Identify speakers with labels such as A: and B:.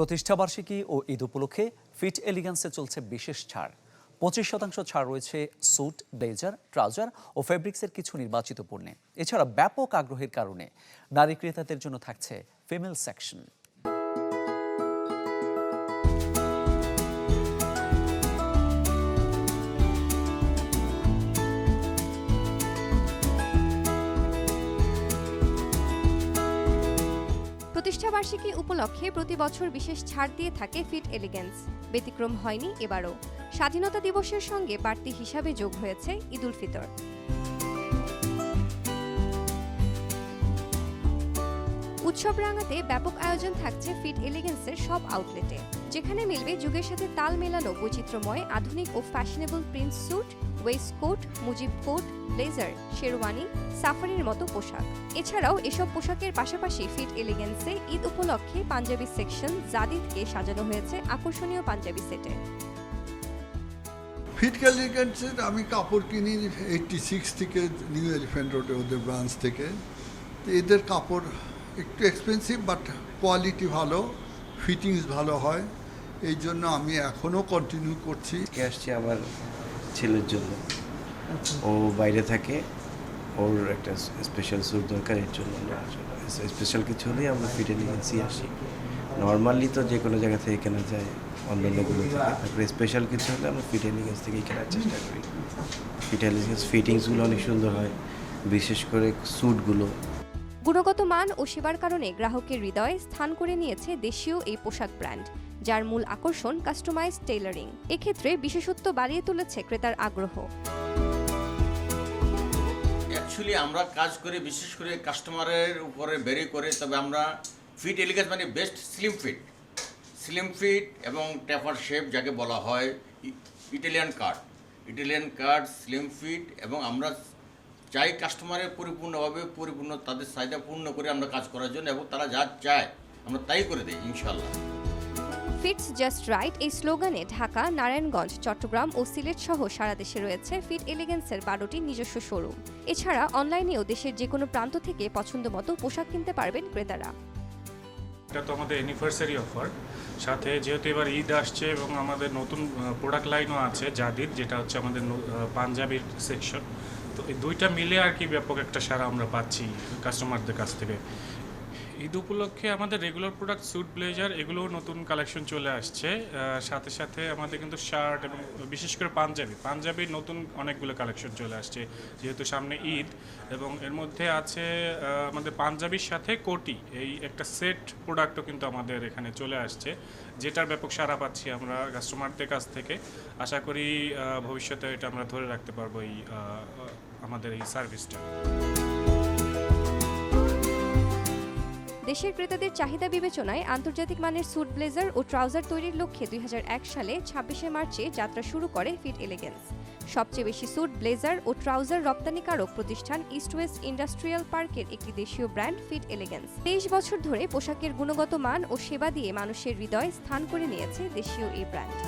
A: প্রতিষ্ঠাবার্ষিকী ও ঈদ উপলক্ষে ফিট এলিগেন্সে চলছে বিশেষ ছাড়। পঁচিশ শতাংশ ছাড় রয়েছে স্যুট, ব্লেজার, ট্রাউজার ও ফেব্রিক্সের কিছু নির্বাচিত পণ্যে। এছাড়া ব্যাপক আগ্রহের কারণে নারী ক্রেতাদের জন্য থাকছে ফিমেল সেকশন।
B: প্রতিষ্ঠাবার্ষিকী উপলক্ষে প্রতি বছর বিশেষ ছাড় দিয়ে থাকে ফিট এলিগেন্স। ব্যতিক্রম হয়নি এবারও। স্বাধীনতা দিবসের সঙ্গে বাড়তি হিসাবে যোগ হয়েছে ঈদুল ফিতর। উৎসব রাঙাতে ব্যাপক আয়োজন থাকছে ফিট এলিগেন্সের সব আউটলেটে। যেখানে মিলবে যুগের সাথে তাল মেলানো বৈচিত্র্যময়, আধুনিক ও fashionable prince suit waist coat Mujib coat blazer sherwani সাফারির মতো পোশাক। এছাড়াও এসব পোশাকের পাশাপাশি ফিট এলিগেন্সে ঈদ উপলক্ষে পাঞ্জাবি সেকশন জাদিদকে সাজানো হয়েছে আকর্ষণীয় পাঞ্জাবি সেটে
C: ফিট ক্যালিগেন্সের আমি কাপড় কিনি এইটটি সিক্স থেকে নিউ এলিফ্যান্ট রোডে ওদের ব্রাঞ্চ থেকে। তো এদের কাপড় একটু এক্সপেন্সিভ বাট কোয়ালিটি ভালো ফিটিংস ভালো হয়। এই জন্য আমি এখনও কন্টিনিউ করছি।
D: আসছি আমার ছেলের জন্য? ও বাইরে থাকে। ওর একটা স্পেশাল স্যুট দরকার এর জন্য স্পেশাল কিছু হলেই আমরা ফিটে নিয়েছি আসি। নর্মালি তো যে কোনো জায়গা থেকে কেনা যায় অন্য অন্যগুলো থেকে। তারপরে স্পেশাল কিছু হলে আমরা ফিটে নিগেন্স থেকেই কেনার চেষ্টা করি। ফিটে নিগেন্স ফিটিংসগুলো অনেক সুন্দর হয় বিশেষ করে স্যুটগুলো
B: গুণগত মান ও সেবার কারণে গ্রাহকের হৃদয়ে স্থান করে নিয়েছে দেশীয় এই পোশাক ব্র্যান্ড যার মূল আকর্ষণ কাস্টমাইজ টেইলারিং এক্ষেত্রে বিশেষত্ব বাড়িয়ে তুলেছে ক্রেতার আগ্রহ।
E: অ্যাকচুয়ালি আমরা কাজ করে, বিশেষ করে কাস্টমারের উপরে বেরি করে, তবে আমরা ফিট এলিগেন্স মানে best slim fit slim fit এবং ট্যাপার শেপ যাকে বলা হয় Italian cut Italian cut slim fit এবং আমরা চাই কাস্টমারের পরিপূর্ণভাবে, পরিপূর্ণ তাদের চাহিদা পূর্ণ করে আমরা কাজ করার জন্য এবং তারা যা চায়, আমরা তাই করে দিই ইনশাল্লাহ
B: ফিটস জাস্ট রাইট এই স্লোগানে ঢাকা, নারায়ণগঞ্জ, চট্টগ্রাম ও সিলেট সহ সারা দেশে রয়েছে ফিট এলিগেন্সের বারোটি নিজস্ব শোরুম এছাড়া অনলাইনেও দেশের যে কোনো প্রান্ত থেকে পছন্দ মতো পোশাক কিনতে পারবেন ক্রেতারা।
F: এটা তো আমাদের অ্যানিভার্সারি অফার সাথে যেহেতু এবার ঈদ আসছে এবং আমাদের নতুন প্রোডাক্ট লাইনও আছে জাদিদ যেটা হচ্ছে আমাদের পাঞ্জাবির সেকশন তো এই দুইটা মিলে আর কি ব্যাপক একটা সারা আমরা পাচ্ছি কাস্টমারদের কাছ থেকে। ঈদ উপলক্ষে আমাদের রেগুলার প্রোডাক্ট স্যুট ব্লেজার এগুলোও নতুন কালেকশন চলে আসছে। সাথে সাথে আমাদের কিন্তু শার্ট এবং বিশেষ করে পাঞ্জাবি। পাঞ্জাবির নতুন অনেকগুলো কালেকশন চলে আসছে, যেহেতু সামনে ঈদ। এবং এর মধ্যে আছে আমাদের পাঞ্জাবির সাথে কোটি। এই একটা সেট প্রোডাক্টও কিন্তু আমাদের এখানে চলে আসছে, যেটার ব্যাপক সারা পাচ্ছি আমরা কাস্টমারদের কাছ থেকে। আশা করি ভবিষ্যতে এটা আমরা ধরে রাখতে পারব এই আমাদের এই সার্ভিসটা
B: দেশের ক্রেতাদের চাহিদা বিবেচনায় আন্তর্জাতিক মানের স্যুট ব্লেজার ও ট্রাউজার তৈরির লক্ষ্যে দুই হাজার এক সালে ছাব্বিশে মার্চে যাত্রা শুরু করে ফিট এলিগেন্স। সবচেয়ে বেশি স্যুট, ব্লেজার ও ট্রাউজার রপ্তানিকারক প্রতিষ্ঠান ইস্ট ওয়েস্ট ইন্ডাস্ট্রিয়াল পার্কের একটি দেশীয় ব্র্যান্ড ফিট এলিগেন্স। তেইশ বছর ধরে পোশাকের গুণগত মান ও সেবা দিয়ে মানুষের হৃদয় স্থান করে নিয়েছে দেশীয় এই ব্র্যান্ড।